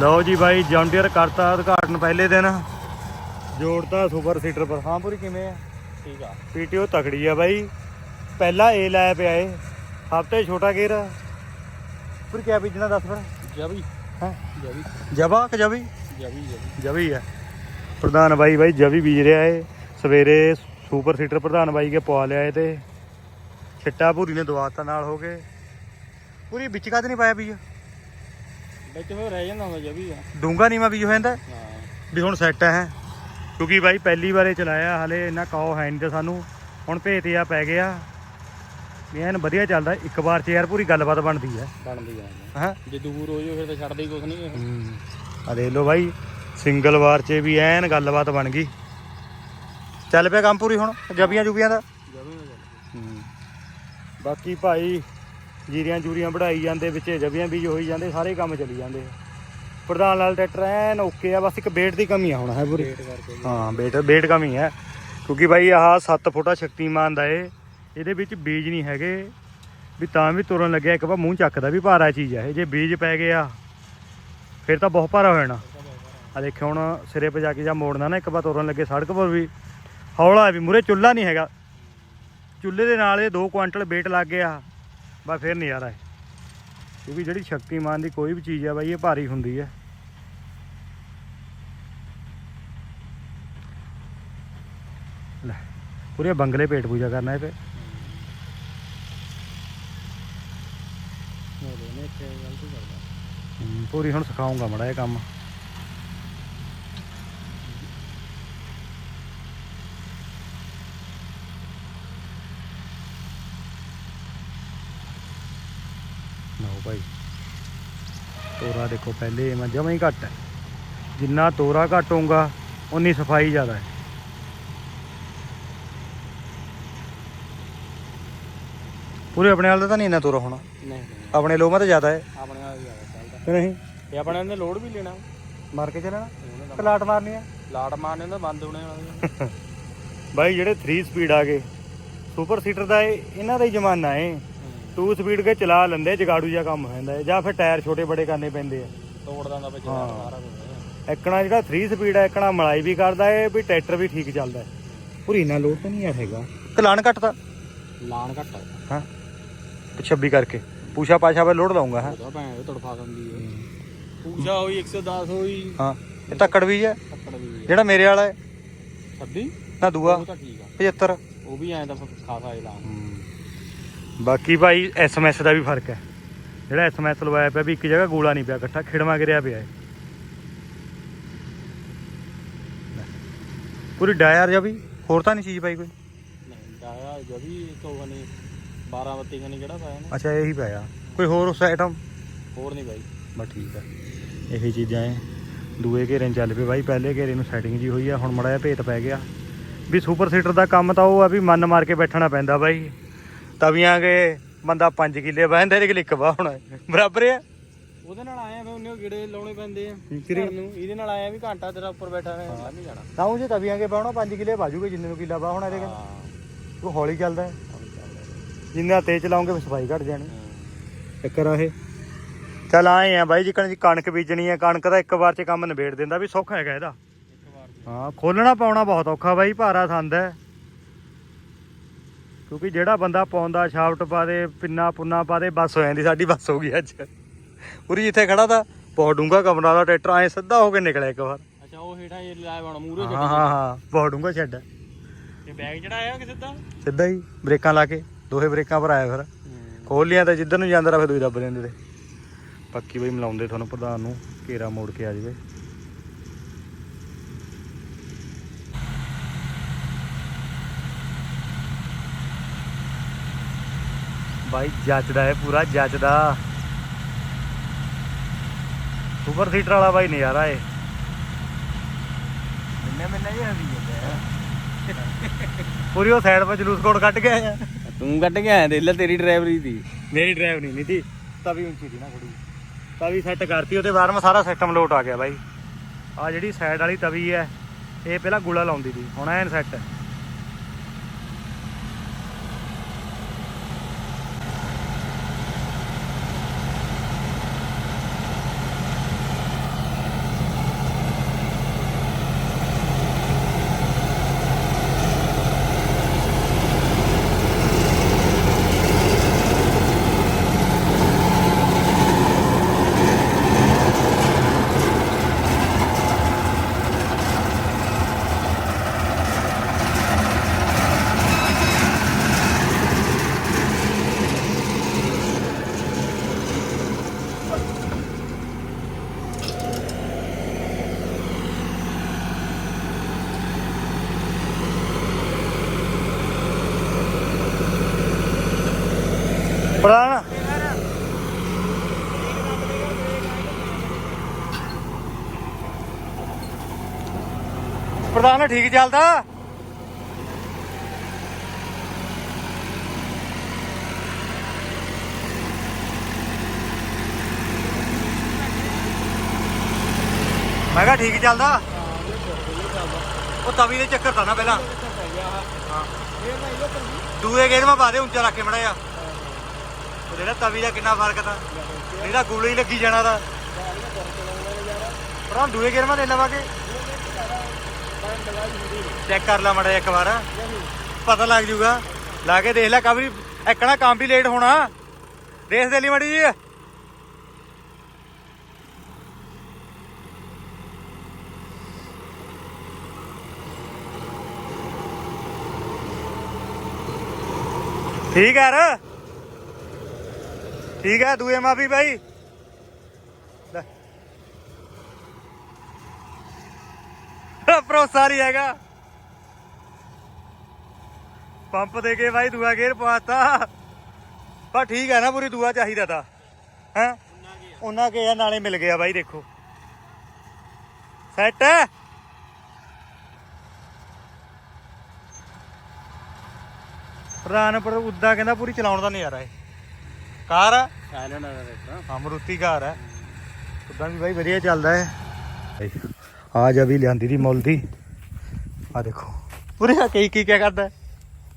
ਲਓ ਜੀ ਬਾਈ ਜੌਂਡੀਅਰ ਕਰਤਾ ਉਦਘਾਟਨ ਪਹਿਲੇ ਦਿਨ। ਜੋੜਤਾ ਸੁਪਰ ਸੀਟਰ ਪਰ। ਹਾਂ ਪੂਰੀ ਕਿਵੇਂ ਆ? ਠੀਕ ਆ। ਪੀਟੀਓ ਤਕੜੀ ਆ ਬਾਈ। ਪਹਿਲਾ ਏ ਲਾਇਆ ਪਿਆ ਏ। ਹਫ਼ਤੇ ਛੋਟਾ ਗੇਰ ਪੂਰੀ ਕਿਆ ਬੀਜਣਾ ਦੱਸ ਫਿਰ? ਜਵੀ। ਹੈ? ਜਵੀ। ਜਬਾ ਕਿ ਜਵੀ? ਜਵੀ ਜਵੀ। ਆ। ਪ੍ਰਧਾਨ ਬਾਈ ਬਾਈ ਜਵੀ ਬੀਜ ਰਿਹਾ ਏ। ਸਵੇਰੇ ਸੁਪਰ ਸੀਟਰ ਪ੍ਰਧਾਨ ਬਾਈ ਕੇ ਪਵਾ ਲਿਆ ਏ ਤੇ ਛਿੱਟਾ ਭੂਰੀ ਨੇ ਦਵਾਤਾ ਨਾਲ ਹੋ ਗਏ ਪੂਰੀ ਵਿੱਚ ਕਦ ਨਹੀਂ ਪਾਇਆ ਬੀਜ? ਵਿੱਚ ਹੋ ਰਹਿ ਜਾਂਦਾ ਹੁੰਦਾ ਜਵੀ ਆ। ਡੂੰਗਾ ਨੀਵਾ ਬੀਜ ਹੋ ਜਾਂਦਾ? ਵੀ ਹੁਣ ਸੈੱਟ ਹੈ। ਕਿਉਂਕਿ ਬਾਈ ਪਹਿਲੀ ਵਾਰੇ ਚਲਾਇਆ ਹਲੇ ਇੰਨਾ ਕਾਓ ਹੈ ਨਹੀਂ ਤੇ ਸਾਨੂੰ। ਹੁਣ ਭੇਤਿਆ ਪੈ ਗਿਆ। ਵੀ ਐਨ ਵਧੀਆ ਚੱਲਦਾ ਇੱਕ ਵਾਰ ਚ ਯਾਰ ਪੂਰੀ ਗੱਲਬਾਤ ਬਣਦੀ ਹੈ ਬਣਦੀ ਆ ਹਾਂ? ਜੇ ਦੂਰ ਹੋ ਜਾਓ ਫਿਰ ਤਾਂ ਛੱਡਦੇ ਹੀ ਕੁਛ ਨਹੀਂ ਇਹ। ਆ ਦੇਖ ਲਓ ਬਾਈ ਸਿੰਗਲ ਵਾਰ ਚ ਵੀ ਐਨ ਗੱਲਬਾਤ ਬਣ ਗਈ। ਚੱਲ ਪਿਆ ਕੰਮ ਪੂਰੀ ਹੁਣ ਜਬੀਆਂ ਜੁਬੀਆਂ ਦਾ? ਬਾਕੀ ਭਾਈ ਜੀਰੀਆਂ ਜੂਰੀਆਂ ਵਢਾਈ ਜਾਂਦੇ ਵਿੱਚ ਜਬੀਆਂ ਬੀਜ ਹੋਈ ਜਾਂਦੇ ਸਾਰੇ ਕੰਮ ਚੱਲੀ ਜਾਂਦੇ। ਪ੍ਰਧਾਨ ਲਾਲ ਟਰੈਕਟਰ ਐਨ ਓਕੇ ਆ ਬਸ ਇੱਕ ਵੇਟ ਦੀ ਕਮੀ ਆ ਹੁਣ ਹੈ ਪੂਰੀ? ਹਾਂ ਵੇਟ ਵੇਟ ਕਮੀ ਹੈ। ਕਿਉਂਕਿ ਬਾਈ ਆਹ 7 ਫੁੱਟਾ ਸ਼ਕਤੀਮਾਨ ਦਾ ਏ ਇਹਦੇ ਵਿੱਚ ਬੀਜ ਨਹੀਂ ਹੈਗੇ। ਵੀ ਤਾਂ ਵੀ ਤੁਰਨ ਲੱਗਿਆ ਇੱਕ ਵਾਰ ਮੂੰਹ ਚੱਕਦਾ ਵੀ ਭਾਰਾ ਚੀਜ਼ ਹੈ ਇਹ ਜੇ ਬੀਜ ਪੈ ਗਿਆ ਫਿਰ ਤਾਂ ਬਹੁਤ ਭਾਰਾ ਹੋ ਜਾਣਾ। ਆ ਦੇਖਿਓ ਹੁਣ ਸਿਰੇ 'ਤੇ ਜਾ ਕੇ ਜਾਂ ਮੋੜਨਾ ਨਾ ਇੱਕ ਵਾਰ ਤੁਰਨ ਲੱਗੇ ਸੜਕ 'ਪਰ ਵੀ। ਹੌਲਾ ਵੀ ਮੂਰੇ ਚੁੱਲ੍ਹਾ ਨਹੀਂ ਹੈਗਾ। ਚੁੱਲ੍ਹੇ ਦੇ ਨਾਲ ਇਹ 2 ਕੁਆਂਟਲ weight ਲੱਗ ਗਿਆ। ਬਸ ਫਿਰ ਨਜ਼ਾਰਾ ਹੈ। ਕਿਉਂਕਿ ਜਿਹੜੀ ਸ਼ਕਤੀਮਾਨ ਦੀ ਕੋਈ ਵੀ ਚੀਜ਼ ਹੈ ਬਾਈ ਇਹ ਭਾਰੀ ਹੁੰਦੀ ਹੈ। ਲੈ ਪੂਰੇ ਬੰਗਲੇ ਪੇਟ ਪੂਜਾ ਕਰਨਾ ਇਹ ਤੇ। ਪੂਰੀ ਹੁਣ ਸਿਖਾਉਂਗਾ ਮੜਾ ਇਹ ਕੰਮ। ਭਾਈ। ਤੋਰਾ ਦੇਖੋ ਪਹਿਲੇ ਮੈਂ ਜਮਾ ਹੀ ਘੱਟ ਹੈ। ਜਿੰਨਾ ਤੋਰਾ ਘੱਟ ਹੋਊਗਾ ਉਨੀ ਸਫ਼ਾਈ ਜ਼ਿਆਦਾ ਹੈ। ਪੂਰੇ ਆਪਣੇ ਵਾਲ ਦਾ ਤਾਂ ਨਹੀਂ ਇੰਨਾ ਤੋਰਾ ਹੋਣਾ? ਨਹੀਂ ਆਪਣੇ ਲੋਮਾ ਤਾਂ ਜ਼ਿਆਦਾ ਹੈ। ਆਪਣੇ ਨਾਲ ਜ਼ਿਆਦਾ ਚੱਲਦਾ ਕਿ ਨਹੀਂ ਇਹ ਆਪਣੇ ਨੇ ਲੋਡ ਵੀ ਲੈਣਾ। ਮਾਰ ਕੇ ਚੱਲਣਾ? ਤਾਂ ਕਲਾਟ ਮਾਰਨੀ ਆ ਲਾੜ ਮਾਰਨੇ ਤਾਂ ਬੰਦ ਹੋਣੇ ਵਾਲੇ ਬਾਈ ਜਿਹੜੇ 3 ਸਪੀਡ ਆ ਗਏ ਸੁਪਰ ਸੀਟਰ ਦਾ ਇਹ ਇਹਨਾਂ ਦਾ ਹੀ ਜ਼ਮਾਨਾ ਏ 2 ਸਪੀਡ ਕੇ ਚਲਾ ਲੈਂਦੇ ਜਗਾੜੂ ਜਿਹਾ ਕੰਮ ਹੋ ਜਾਂਦਾ ਹੈ ਜਾਂ ਫਿਰ ਟਾਇਰ ਛੋਟੇ ਬੜੇ ਕਰਨੇ ਪੈਂਦੇ ਆ। ਤੋੜ ਦਿੰਦਾ ਵਿੱਚ ਹਾਂ। ਸਾਰਾ ਕੁਝ। ਐਕਣਾ ਜਿਹੜਾ 3 ਸਪੀਡ ਆ ਐਕਣਾ ਮਲਾਈ ਵੀ ਕਰਦਾ ਏ ਵੀ ਟਰੈਕਟਰ ਵੀ ਠੀਕ ਚੱਲਦਾ ਹੈ। ਪੂਰੀ ਨਾ ਲੋਡ ਤਾਂ ਨਹੀਂ ਆ ਹੈਗਾ। ਕਲਾਣ ਘਟਦਾ ਲਾਣ ਘੱਟ ਆ। ਹਾਂ। 26 ਕਰਕੇ। ਪੂਛਾ ਪਾਛਾ ਵੇ ਲੋਡ ਲਾਉਂਗਾ ਹਾਂ। ਉਹਦਾ ਭੈਣ ਤੜਫਾ ਦਿੰਦੀ ਹੈ। ਪੂਜਾ ਹੋਈ 110 ਹੋਈ। ਹਾਂ। ਇਹ ਤੱਕੜ ਵੀ ਹੈ ਹੈ ਜਿਹੜਾ ਮੇਰੇ ਵਾਲਾ ਹੈ। ਛੱਡੀ ਨਾ ਦੂਆ। ਉਹ ਤਾਂ ਠੀਕ ਆ। 75 ਉਹ ਵੀ ਐਂ ਤਾਂ ਖਾਸਾ ਹੀ ਲਾਣ ਬਾਕੀ ਭਾਈ ਐਸਐਮਐਸ ਦਾ ਵੀ ਫ਼ਰਕ ਹੈ। ਜਿਹੜਾ ਐਸਐਮਐਸ ਲਵਾਇਆ ਪਿਆ ਵੀ ਇੱਕ ਜਗ੍ਹਾ ਗੋਲਾ ਨਹੀਂ ਪਿਆ ਇਕੱਠਾ ਖਿੜਮਾ ਗਿਰਿਆ ਪਿਆ ਹੈ ਪੂਰੀ ਡਾਇਰ ਜਾਂ ਵੀ ਹੋਰ ਤਾਂ ਨਹੀਂ ਚੀਜ਼ ਪਾਈ ਕੋਈ? ਨਹੀਂ ਜਾਇਆ ਜਵੀ ਤੋਂ ਨਹੀਂ 12 ਬੱਤੀ ਕਨੀ ਕਿਹੜਾ ਪਾਇਆ ਨੇ। ਅੱਛਾ ਇਹੀ ਪਾਇਆ। ਕੋਈ ਹੋਰ ਉਸ ਆਈਟਮ ਹੋਰ ਨਹੀਂ ਬਾਈ। ਬਸ ਠੀਕ ਆ। ਇਹੀ ਚੀਜ਼ਾਂ ਐ। ਦੂਏ ਘੇਰੇ ਨੂੰ ਚੱਲ ਪਏ ਬਾਈ ਪਹਿਲੇ ਘੇਰੇ ਨੂੰ ਸੈਟਿੰਗ ਜੀ ਹੋਈ ਆ ਹੁਣ ਮੜਾ ਜਿਹਾ ਭੇਤ ਪੈ ਗਿਆ। ਵੀ ਸੁਪਰ ਸੀਟਰ ਦਾ ਕੰਮ ਤਾਂ ਉਹ ਆ ਵੀ ਮਨ ਮਾਰ ਕੇ ਬੈਠਣਾ ਪੈਂਦਾ ਬਾਈ। ਤਵੀਆਂ ਕੇ ਬੰਦਾ 5 ਕਿੱਲੇ ਬਹਿੰਦਾ ਇਹਦੇ ਕੋਲ ਇੱਕ ਵਾਹ ਹੋਣਾ। ਬਰਾਬਰ ਆ? ਉਹਦੇ ਨਾਲ ਆਇਆ ਫਿਰ ਉਹਨੇ ਗੇੜੇ ਲਾਉਣੇ ਪੈਂਦੇ ਆ? ਘਰ ਨੂੰ। ਇਹਦੇ ਨਾਲ ਆਇਆ ਵੀ ਘੰਟਾ ਤੇਰਾ ਉੱਪਰ ਬੈਠਾ ਮੈਂ ਨਹੀਂ ਜਾਣਾ। ਤਾਂ ਉਹ ਜੇ ਤਵੀਆਂ ਕੇ ਬਾਹਣਾ 5 ਕਿੱਲੇ ਬਾਜੂਗੇ ਜਿੰਨੇ ਨੂੰ ਕਿੱਲਾ ਬਾਹ ਹੋਣਾ ਇਹਦੇ ਕੋਲ। ਹਾਂ। ਉਹ ਹੌਲੀ ਚੱਲਦਾ ਹੈ। ਜਿੰਨਾ ਤੇਜ਼ ਚਲਾਉਂਗੇ ਸਫ਼ਾਈ ਘਟ ਜਾਣੀ। ਹੂੰ। ਚੱਕਰ ਆ ਇਹ। ਚੱਲ ਆਏ ਆ ਬਾਈ ਜਿੱਕਣ ਜੀ ਕਣਕ ਬੀਜਣੀ ਆ ਕਣਕ ਦਾ ਇੱਕ ਵਾਰ ਚ ਕੰਮ ਨਿਬੇੜ ਦਿੰਦਾ ਵੀ ਸੌਖਾ ਹੈਗਾ ਇਹਦਾ। ਹਾਂ ਖੋਲਣਾ ਪਾਉਣਾ ਬਹੁਤ ਔਖਾ ਬਾਈ ਭਾਰਾ ਸੰਦ ਹੈ। ਕਿਉਂਕਿ ਜਿਹੜਾ ਬੰਦਾ ਪਾਉਂਦਾ ਸ਼ਾਫਟ ਪਾ ਦੇ ਪਿੰਨਾ ਪੁੰਨਾ ਪਾ ਦੇ ਬਸ ਹੋ ਜਾਂਦੀ ਸਾਡੀ ਬਸ ਹੋ ਗਈ ਅੱਜ। ਪੂਰੀ ਜਿੱਥੇ ਖੜਾ ਤਾ ਬਹੁਤ ਡੂੰਗਾ ਕਮਰਾ ਦਾ ਟਰੈਕਟਰ ਐ ਸਿੱਧਾ ਹੋ ਕੇ ਨਿਕਲਿਆ ਇੱਕ ਵਾਰ। ਅੱਛਾ ਉਹ ਹੇਠਾਂ ਇਹ ਲਾਇਆ ਬਣਾ ਮੂਰੇ ਹਾਂ ਹਾਂ ਹਾਂ ਬਹੁਤ ਡੂੰਗਾ ਛੱਡ। ਤੇ ਬੈਗ ਚੜਾਇਆ ਕਿ ਸਿੱਧਾ? ਸਿੱਧਾ ਹੀ ਬ੍ਰੇਕਾਂ ਲਾ ਕੇ ਦੋਹੇ ਬ੍ਰੇਕਾਂ ਪਰ ਆਇਆ ਫਿਰ। ਖੋਲ ਲਿਆ ਤਾਂ ਜਿੱਧਰ ਨੂੰ ਜਾਂਦਾ ਰਹਾ ਫਿਰ ਦੂਈ ਦੱਬ ਦਿੰਦੇ ਤੇ। ਪੱਕੀ ਬਈ ਮਿਲਾਉਂਦੇ ਤੁਹਾਨੂੰ ਪ੍ਰਧਾਨ ਨੂੰ ਘੇਰਾ ਮੋੜ ਕੇ ਆ ਜਾਵੇ। ਬਾਈ ਜੱਜਦਾ ਹੈ ਪੂਰਾ ਜੱਜਦਾ ਸੁਪਰ ਸੀਟਰ ਵਾਲਾ ਬਾਈ ਨਜ਼ਾਰਾ ਏ ਮਿੰਨੇ ਮਿੰਨੇ ਜੀ ਹੰਦੀ ਜਾਂਦਾ ਪੂਰੀ ਉਹ ਸਾਈਡ 'ਤੇ ਜਲੂਸ ਕੋਡ ਕੱਢ ਕੇ ਆਇਆ। ਤੂੰ ਕੱਢ ਕੇ ਆਇਆ ਦੇ ਲੈ ਤੇਰੀ ਡਰਾਈਵਰੀ ਦੀ। ਮੇਰੀ ਡਰਾਈਵ ਨਹੀਂ ਨਹੀਂ ਤੀ ਤਵੀ ਉੱਚੀ ਸੀ ਨਾ ਥੋੜੀ ਤਵੀ ਸੈੱਟ ਕਰਤੀ ਉਹਦੇ ਬਾਅਦ ਮੈਂ ਸਾਰਾ ਸਿਸਟਮ ਲੋਟ ਆ ਗਿਆ ਬਾਈ। ਆ ਜਿਹੜੀ ਸਾਈਡ ਵਾਲੀ ਤਵੀ ਹੈ ਇਹ ਪਹਿਲਾਂ ਗੁਲਾ ਲਾਉਂਦੀ ਸੀ ਹੁਣ ਐਨ ਸੈੱਟ ਹੈ। ਪ੍ਰਧਾਨ ਪ੍ਰਧਾਨ, ਠੀਕ ਚੱਲਦਾ? ਮੈਂ ਕਿਹਾ ਠੀਕ ਚੱਲਦਾ? ਉਹ ਤਵੀ ਦੇ ਚੱਕਰ ਤਾਂ ਨਾ ਪਹਿਲਾਂ। ਦੂਏ ਗੇਰ ਮਾ ਪਾ ਦੇ, ਉੱਚਾ ਰੱਖ ਕੇ ਮੜਾ ਜਿਹੜਾ ਤਵੀ ਦਾ ਕਿੰਨਾ ਫ਼ਰਕ ਤਾਂ। ਜਿਹੜਾ ਗੂਲੇ ਹੀ ਲੱਗੀ ਜਾਣਾ ਦਾ ਪਰ ਦੂਏ ਗੇਰ ਮਾ ਦੇ ਲਵਾ ਕੇ? ਚੈੱਕ ਕਰ ਲਾ ਮੜਾ ਇੱਕ ਵਾਰ। ਪਤਾ ਲੱਗ ਜੂਗਾ। ਲਾ ਕੇ ਦੇਖ ਲੈ ਕਬਰੀ ਇੱਕਣਾ ਕੰਮ ਵੀ ਲੇਟ ਹੋਣਾ। ਦੇਖ ਦੇ ਲਈ ਮੜੀ ਜੀ ਠੀਕ ਹੈ ਯਾਰ। ਠੀਕ ਹੈ, ਦੂਏ ਮਾਫੀ ਭਾਈ ਭਰੋਸਾ ਨਹੀਂ ਹੈਗਾ। ਪੰਪ ਦੇ ਕੇ ਭਾਈ ਦੂਆ ਗੇਰ ਪਵਾਤਾ। ਪਰ ਠੀਕ ਹੈ ਨਾ, ਪੂਰੀ ਦੂਆ ਚਾਹੀਦਾ ਤਾਂ। ਹੈ? ਉਹਨਾਂ ਕੇ ਆ, ਨਾਲੇ ਮਿਲ ਗਿਆ ਭਾਈ ਦੇਖੋ। ਸੈੱਟ। ਹੈ ਪ੍ਰਧਾਨ ਪਰ ਉਦਾਂ ਕਹਿੰਦਾ ਪੂਰੀ ਚਲਾਉਣ ਦਾ ਨਜ਼ਾਰਾ ਹੈ। ਕਾਰ ਆ ਸਾਇਲੈਂਟ ਹਾਂ ਮਰੂਤੀ ਕਾਰ ਹੈ। ਉਦਾਂ ਵੀ ਬਾਈ ਵਧੀਆ ਚੱਲਦਾ ਹੈ। ਆ ਜਾ ਵੀ ਲਿਆਂਦੀ ਦੀ ਮੁੱਲ ਦੀ। ਆ ਦੇਖੋ। ਪੂਰੇ ਆ ਕੀ ਕੀ ਕਿਆ ਕਰਦਾ ਹੈ?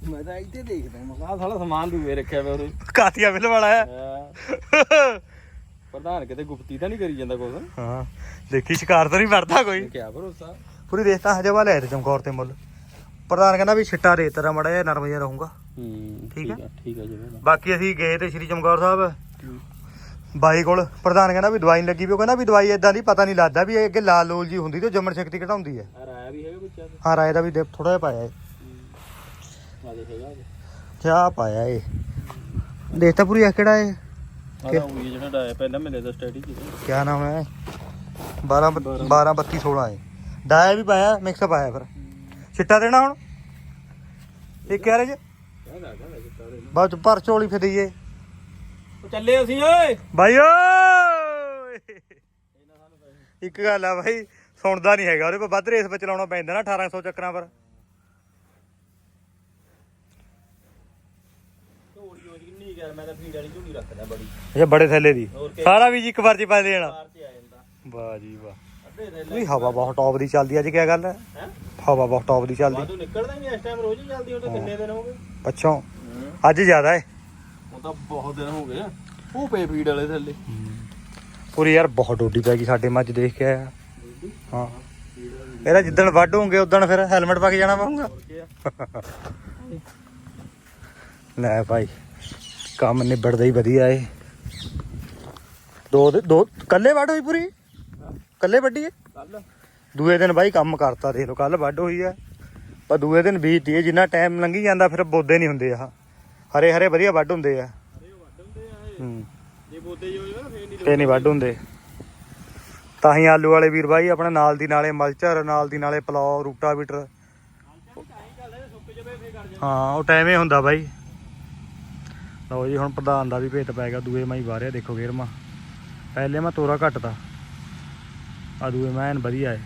ਮੈਂ ਤਾਂ ਇੱਥੇ ਦੇਖਦਾ ਮੈਂ ਕਿਹਾ ਆਹ ਸਾਲਾ ਸਮਾਨ ਦੂਏ ਰੱਖਿਆ ਪਿਆ ਉਰੇ। ਕਾਤੀਆ ਮਿਲ ਵਾਲਾ ਹੈ। ਹਾਂ। ਪ੍ਰਧਾਨ ਕਿਤੇ ਗੁਪਤੀ ਤਾਂ ਨਹੀਂ ਕਰੀ ਜਾਂਦਾ ਕੁਝ ਹਾਂ। ਦੇਖੀ ਸ਼ਿਕਾਰ ਤਾਂ ਨਹੀਂ ਵਰਦਾ ਕੋਈ। ਕਿਆ ਭਰੋਸਾ? ਪੂਰੀ ਦੇਖਤਾ ਹਜੇ ਵਾਲੇ ਤੇ ਚਮਕੌਰ ਤੇ ਮੁੱਲ। ਪ੍ਰਧਾਨ ਕਹਿੰਦਾ ਵੀ ਛਿੱਟਾ ਦੇ ਤੇਰਾ ਮੜਾ ਜਿਹਾ ਨਰਮ ਜਿਹਾ ਰਹੂੰਗਾ। ਹੂੰ ਠੀਕ ਆ? ਠੀਕ ਆ ਜਿਵੇਂ ਬਾਕੀ ਅਸੀਂ ਗਏ ਤੇ ਸ਼੍ਰੀ ਚਮਕੌਰ ਸਾਹਿਬ। ਬਾਈ ਕੋਲ ਪ੍ਰਧਾਨ ਕਹਿੰਦਾ ਵੀ ਦਵਾਈ ਨੀ ਲੱਗੀ ਵੀ ਉਹ ਕਹਿੰਦਾ ਵੀ ਦਵਾਈ ਇਦਾਂ ਦੀ ਪਤਾ ਨਹੀਂ ਲੱਗਦਾ ਵੀ ਇਹ ਅੱਗੇ ਲਾਲ ਲੋਲ ਜੀ ਹੁੰਦੀ ਤੇ ਜੰਮਣ ਸ਼ਕਤੀ ਘਟਾਉਂਦੀ ਹੈ। ਆ ਰਾਇਆ ਵੀ ਹੈਗਾ ਵਿੱਚ ਆ ਹਾਂ ਰਾਏ ਦਾ ਵੀ ਥੋੜਾ ਜਿਹਾ ਪਾਇਆ ਹੈ। ਆ ਦੇ ਹੈਗਾ ਪਾਇਆ ਇਹ ਦੇਖਤਾ ਪੂਰੀ ਆ ਕਿਹੜਾ ਇਹ ਆ ਉਹੀ ਜਿਹੜਾ ਡਾਇਆ ਪਹਿਲਾਂ ਮਿਲੇ ਦਾ ਸਟੱਡੀ ਕੀਤੀ ਕਿਆ ਨਾਮ ਹੈ? 12 12 32 16 ਹੈ ਡਾਇਆ ਵੀ ਪਾਇਆ ਮਿਕਸ ਪਾਇਆ ਫਿਰ। ਛਿੱਟਾ ਦੇਣਾ ਹੁਣ? ਇਹ ਕਹਿ ਰਹੇ ਜੀ? ਕਿਆ ਲੱਗਦਾ ਕਿਤਾ ਦੇ ਬਾਅਦ ਚ ਭਰ ਝੋਲੀ ਫਿਰ ਦਈਏ ਉਹ ਚੱਲੇ ਅਸੀਂ ਓਏ! ਬਾਈ ਓਏ! ਇੱਕ ਗੱਲ ਆ ਬਾਈ ਸੁਣਦਾ ਨਹੀਂ ਹੈਗਾ ਉਹਦੇ ਪਰ ਵੱਧ ਰੇਸ ਵਿੱਚ ਚਲਾਉਣਾ ਪੈਂਦਾ ਨਾ 1800 ਚੱਕਰਾਂ ਪਰ। ਝੋੜੀ ਹੋ ਕਿੰਨੀ ਯਾਰ ਮੈਂ ਤਾਂ ਫੀਡ ਵਾਲੀ ਝੋੜੀ ਰੱਖਦਾ ਬੜੀ। ਇਹ ਬੜੇ ਥੈਲੇ ਦੀ। ਹੋਰ ਕੀ। ਸਾਰਾ ਵੀ ਜੀ ਇੱਕ ਵਾਰ ਚ ਪਾ ਦੇਣਾ। ਬਾਹਰ ਤੇ ਆ ਜਾਂਦਾ। ਵਾਹ ਜੀ ਵਾਹ। ਵੀ ਹਵਾ ਬਹੁਤ ਟੌਪ ਦੀ ਚੱਲਦੀ ਅੱਜ ਕੀ ਗੱਲ ਹੈ ਹੈ? ਹਵਾ ਬਹੁਤ ਟੌਪ ਦੀ ਚੱਲਦੀ। ਬਾਦੋਂ ਨਿਕਲਦਾ ਨਹੀਂ ਇਸ ਟਾਈਮ ਰੋਜ਼ ਹੀ ਚੱਲਦੀ ਉਹ ਤਾਂ ਕਿੰਨੇ ਦਿਨ ਹੋ ਗਏ? ਪੱਛੋਂ। ਅੱਜ ਜ਼ਿਆਦਾ ਹੈ ਉਹ ਤਾਂ ਬਹੁਤ ਦਿਨ ਹੋ ਗਏ ਉਹ ਪੇ ਫੀਡ ਵਾਲੇ ਥੱਲੇ। ਪੂਰੀ ਯਾਰ ਬਹੁਤ ਡੋਡੀ ਪੈ ਗਈ ਸਾਡੇ ਮੱਝ ਦੇਖ ਕੇ ਆਇਆ। ਹਾਂ। ਇਹਦਾ ਜਿੱਦਣ ਵੱਢ ਹੋਣਗੇ ਉਦਣ ਫਿਰ ਹੈਲਮਟ ਪਾ ਕੇ ਜਾਣਾ ਪਊਗਾ। ਲੈ ਭਾਈ ਕੰਮ ਨਿਬੜਦਾ ਹੀ ਵਧੀਆ ਏ। ਦੋ ਦਿ- ਦੋ ਕੱਲੇ ਵੱਢ ਹੋਈ ਪੂਰੀ? ਕੱਲੇ ਵੱਢੀ ਏ? ਕੱਲ। ਦੂਏ ਦਿਨ ਬਾਈ ਕੰਮ ਕਰਤਾ ਦੇਖ ਲਓ ਕੱਲ ਵੱਢ ਹੋਈ ਆ ਪਰ ਦੂਏ ਦਿਨ ਬੀਜਦੀ ਏ ਜਿੰਨਾ ਟਾਈਮ ਲੰਘੀ ਜਾਂਦਾ ਫਿਰ ਬੋਦੇ ਨਹੀਂ ਹੁੰਦੇ ਆ ਹਰੇ ਹਰੇ ਵਧੀਆ ਵੱਢ ਹੁੰਦੇ ਆ। ਹੂੰ। ਜੇ ਬੋਦੇ ਜੋ ਹੋਵੇ ਨਾ ਫੇਰ ਨਹੀਂ ਤੇ ਨਹੀਂ ਵੱਢ ਹੁੰਦੇ। ਤਾਂ ਹੀ ਆਲੂ ਵਾਲੇ ਵੀਰ ਬਾਈ ਆਪਣਾ ਨਾਲ ਦੀ ਨਾਲੇ ਮਲਚਰ ਨਾਲ ਦੀ ਨਾਲੇ ਪਲਾਉ ਜਵੇ ਫੇਰ ਕਰ ਹਾਂ ਉਹ ਟਾਈਮ ਹੀ ਹੁੰਦਾ ਬਾਈ। ਲਓ ਜੀ ਹੁਣ ਪ੍ਰਧਾਨ ਦਾ ਵੀ ਭੇਤ ਪੈ ਗਿਆ ਦੂਏ ਮਾਈ ਵਾਰਿਆ ਦੇਖੋ ਗੇਰਮਾ ਪਹਿਲੇ ਮੈਂ ਤੋਰਾ ਘਟਦਾ। ਆ ਦੂਏ ਮੈਂ ਐਨ ਵਧੀਆ ਹੈ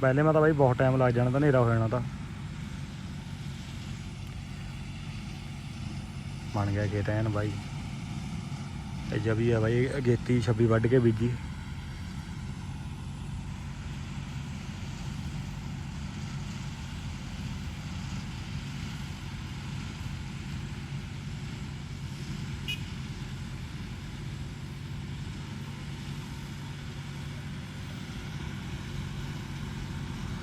ਪਹਿਲੇ ਮੈਂ ਤਾਂ ਬਾਈ ਬਹੁਤ ਟਾਈਮ ਲੱਗ ਜਾਣਾ ਤਾਂ ਹਨੇਰਾ ਹੋ ਜਾਣਾ ਤਾਂ। ਬਣ ਗਿਆ ਖੇਤ ਐਨ ਬਾਈ। ਇਹ ਜਬੀ ਆ ਬਾਈ ਅਗੇਤੀ 26 ਵੱਢ ਕੇ ਬੀਜੀ।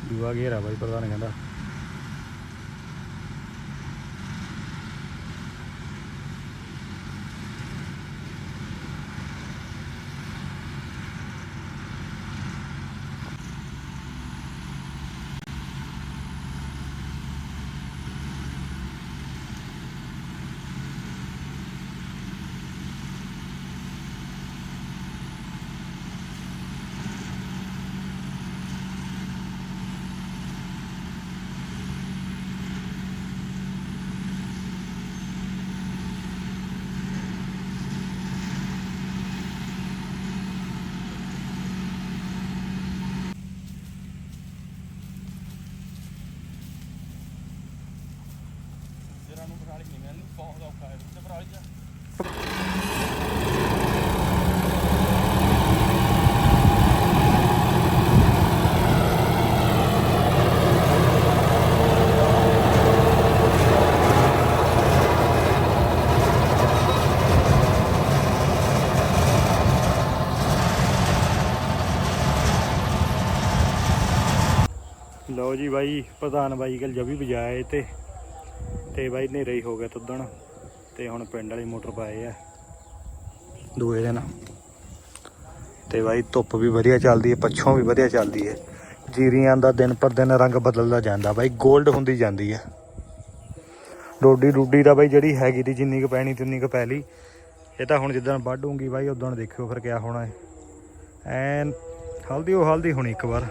ਦੂਆ ਘੇਰਾ ਬਾਈ ਪ੍ਰਧਾਨ ਕਹਿੰਦਾ। ਨੂੰ ਪਰਾਲੀ ਨਹੀਂ ਮਿਲਣੀ ਬਹੁਤ ਔਖਾ ਹੈ, ਤੇ ਪਰਾਲੀ ਚ ਲਓ ਜੀ ਬਾਈ, ਪ੍ਰਧਾਨ ਬਾਈ ਕੱਲ ਜਬੀ ਬਜਾਏ ਤੇ ਤੇ ਬਾਈ ਹਨੇਰਾ ਹੀ ਹੋ ਗਿਆ ਤੁੱਦਣ, ਤੇ ਹੁਣ ਪਿੰਡ ਵਾਲੀ ਮੋਟਰ ਪਾਏ ਆ। ਦੂਏ ਦਿਨ। ਤੇ ਬਾਈ ਧੁੱਪ ਵੀ ਵਧੀਆ ਚੱਲਦੀ ਹੈ, ਪੱਛੋਂ ਵੀ ਵਧੀਆ ਚੱਲਦੀ ਹੈ। ਜੀਰੀਆਂ ਦਾ ਦਿਨ ਪਰ ਦਿਨ ਰੰਗ ਬਦਲਦਾ ਜਾਂਦਾ ਬਾਈ 골ਡ ਹੁੰਦੀ ਜਾਂਦੀ ਹੈ। ਡੋਡੀ ਡੂਡੀ ਦਾ ਬਾਈ ਜਿਹੜੀ ਹੈਗੀ ਦੀ ਜਿੰਨੀ ਕੁ ਪੈਣੀ ਤਿੰਨੀ ਕੁ ਪੈ ਲਈ। ਇਹ ਤਾਂ ਹੁਣ ਜਿੱਦਣ ਵੱਢੂਗੀ ਬਾਈ, ਉਦੋਂ ਦੇਖਿਓ ਫਿਰ ਕਿਆ ਹੋਣਾ ਹੈ। ਐਨ ਹਲਦੀ ਉਹ ਹਲਦੀ ਹੋਣੀ ਇੱਕ ਵਾਰ।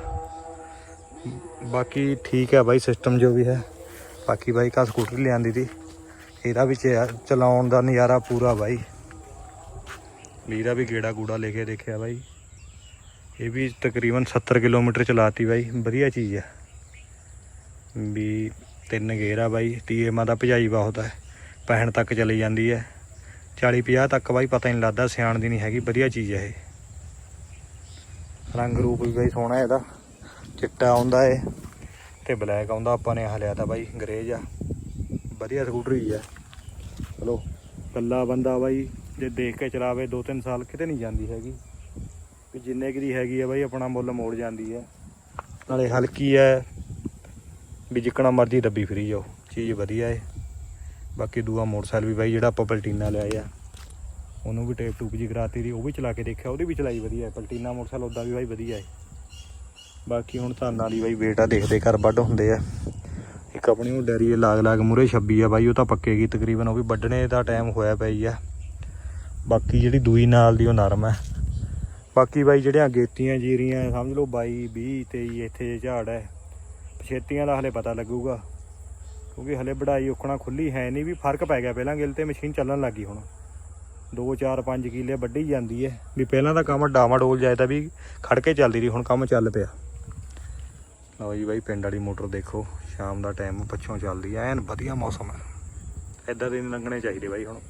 ਬਾਕੀ ਠੀਕ ਹੈ ਬਾਈ ਸਿਸਟਮ ਜੋ ਵੀ ਹੈ। ਬਾਕੀ ਬਾਈ ਕਾ ਸਕੂਟਰ ਲਿਆਂਦੀ ਤੀ। ਇਹਦਾ ਵੀ ਚ- ਚਲਾਉਣ ਦਾ ਨਜ਼ਾਰਾ ਪੂਰਾ ਬਾਈ। ਲੀਰਾ ਵੀ ਗੇੜਾ ਗੂੜਾ ਲੈ ਕੇ ਦੇਖਿਆ ਬਾਈ। ਇਹ ਵੀ ਤਕਰੀਬਨ 70 ਕਿਲੋਮੀਟਰ ਚਲਾਤੀ ਬਾਈ। ਵਧੀਆ ਚੀਜ਼ ਹੈ ਵੀ ਤਿੰਨ ਗੇਰ ਆ ਬਾਈ। ਟੀਐਮਾ ਦਾ ਭਜਾਈ ਬਹੁਤ ਹੈ 65 ਤੱਕ ਚਲੀ ਜਾਂਦੀ ਹੈ 40 50 ਤੱਕ ਬਾਈ ਪਤਾ ਨਹੀਂ ਲੱਗਦਾ। ਸਿਆਣ ਦੀ ਨਹੀਂ ਹੈਗੀ। ਵਧੀਆ ਚੀਜ਼ ਹੈ ਇਹ। ਰੰਗ ਰੂਪ ਵੀ ਬਾਈ ਸੋਹਣਾ ਇਹਦਾ। ਚਿੱਟਾ ਆਉਂਦਾ ਏ। ਤੇ ਬਲੈਕ ਆਉਂਦਾ, ਆਪਾਂ ਨੇ ਆਹ ਲਿਆ ਤਾਂ ਬਾਈ ਗਰੇਜ ਆ। ਵਧੀਆ ਸਕੂਟਰ ਹੀ ਆ। ਚਲੋ ਕੱਲਾ ਬੰਦਾ ਬਾਈ, ਜੇ ਦੇਖ ਕੇ ਚਲਾਵੇ 2-3 ਸਾਲ ਕਿਤੇ ਨਹੀਂ ਜਾਂਦੀ ਹੈਗੀ। ਵੀ ਜਿੰਨੇ ਕੁ ਦੀ ਹੈਗੀ ਆ ਬਾਈ, ਆਪਣਾ ਮੁੱਲ ਮੋੜ ਜਾਂਦੀ ਹੈ ਨਾਲੇ ਹਲਕੀ ਹੈ ਵੀ ਜਿੱਕਣਾ ਮਰਜ਼ੀ ਦੱਬੀ ਫਰੀ ਜਾਓ। ਚੀਜ਼ ਵਧੀਆ ਏ। ਬਾਕੀ ਦੂਆ ਮੋਟਰਸਾਈਕਲ ਵੀ ਬਾਈ, ਜਿਹੜਾ ਆਪਾਂ ਪਲਟੀਨਾ ਲਿਆ ਆ। ਉਹਨੂੰ ਵੀ ਟੇਪ ਟੂਪ ਜੀ ਕਰਾਤੀ ਦੀ, ਉਹ ਵੀ ਚਲਾ ਕੇ ਦੇਖਿਆ, ਉਹਦੀ ਵੀ ਚਲਾਈ ਵਧੀਆ ਪਲਟੀਨਾ ਮੋਟਰਸਾਈਕਲ ਉਦਾਂ ਵੀ ਬਾਈ ਵਧੀਆ ਏ। ਬਾਕੀ ਹੁਣ ਧਾਨਾਂ ਦੀ ਬਾਈ ਬੇਟਾ ਦੇਖਦੇ ਘਰ ਵੱਢ ਹੁੰਦੇ ਆ। ਇੱਕ ਆਪਣੀ ਉਹ ਡੈਰੀ ਦੇ ਲਾਗ ਲਾਗ ਮੂਰੇ 26 ਆ ਬਾਈ, ਉਹ ਤਾਂ ਪੱਕੇਗੀ ਤਕਰੀਬਨ, ਉਹ ਵੀ ਵੱਢਣੇ ਦਾ ਟਾਈਮ ਹੋਇਆ ਪਈ ਆ। ਬਾਕੀ ਜਿਹੜੀ ਦੂਈ ਨਾਲ ਦੀ ਉਹ ਨਰਮ ਹੈ ਬਾਕੀ ਬਾਈ ਜਿਹੜੀਆਂ ਗੇਤੀਆਂ ਜੀਰੀਆਂ, ਸਮਝ ਲਓ 22 20 23 ਇੱਥੇ ਝਾੜ ਹੈ ਪਛੇਤੀਆਂ ਦਾ ਹਲੇ ਪਤਾ ਲੱਗੂਗਾ। ਕਿਉਂਕਿ ਹਲੇ ਵਢਾਈ ਉਖਣਾ ਖੁੱਲੀ ਹੈ ਨਹੀਂ ਵੀ, ਫ਼ਰਕ ਪੈ ਗਿਆ ਪਹਿਲਾਂ ਗਿਲ ਤੇ, ਮਸ਼ੀਨ ਚੱਲਣ ਲੱਗੀ ਹੁਣ। 2 4 5 ਕਿੱਲੇ ਵੱਢੀ ਜਾਂਦੀ ਹੈ। ਵੀ ਪਹਿਲਾਂ ਤਾਂ ਕੰਮ ਡਾਵਾ ਡੋਲ ਜਾਏ ਤਾਂ ਵੀ ਖੜ ਕੇ ਚੱਲਦੀ ਰਹੀ, ਹੁਣ ਕੰਮ ਚੱਲ ਪਿਆ। ਲਓ ਜੀ ਬਾਈ, ਪਿੰਡ ਵਾਲੀ ਮੋਟਰ ਦੇਖੋ, ਸ਼ਾਮ ਦਾ ਟਾਈਮ ਪਿੱਛੋਂ ਚੱਲਦੀ ਐ ਐਨ ਵਧੀਆ ਮੌਸਮ ਹੈ ਇਦਾਂ ਦੇ ਦਿਨ ਲੰਘਣੇ ਚਾਹੀਦੇ ਬਾਈ ਹੁਣ।